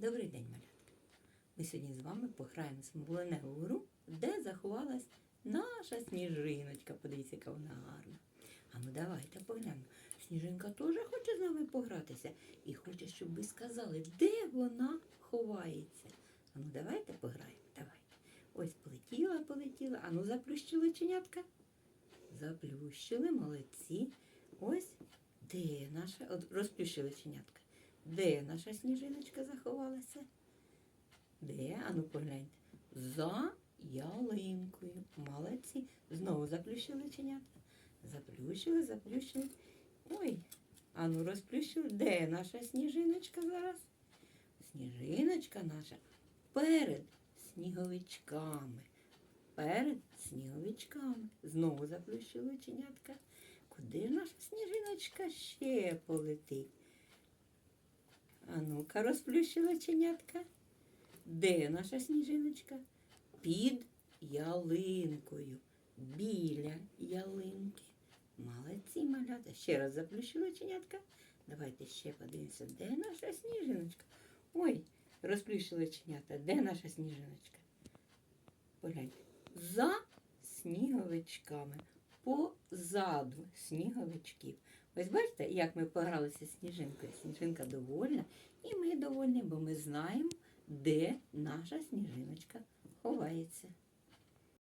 Добрий день, малятки. Ми сьогодні з вами пограємо в смоленеву гру, де заховалась наша сніжиночка. Подивіться, яка вона гарна. А ну давайте поглянемо. Сніжинка теж хоче з нами погратися і хоче, щоб ви сказали, де вона ховається. А ну давайте пограємо. Давайте. Ось полетіла, полетіла. А ну заплющили чинятка. Заплющили, молодці. Ось де наша. От розплющили чинятка. Де наша сніжиночка заховалася? Де? Ану погляньте. За ялинкою. Молодці. Знову заплющили чинятка. Заплющили, заплющили. Ой, ану розплющили. Де наша сніжиночка зараз? Сніжиночка наша перед сніговичками. Перед сніговичками. Знову заплющили чинятка. Куди наша сніжиночка ще полетить? А ну-ка, розплющила чинятка. Де наша сніжиночка? Під ялинкою. Біля ялинки. Молодці, малята. Ще раз заплющила чинятка. Давайте ще подивимося, де наша сніжиночка. Ой, розплющила чинята. Де наша сніжиночка? Погляньте. За сніговичками. Позаду сніговичків. Ось бачите, як ми погралися з сніжинкою. Сніжинка довольна, і ми довольні, бо ми знаємо, де наша сніжиночка ховається.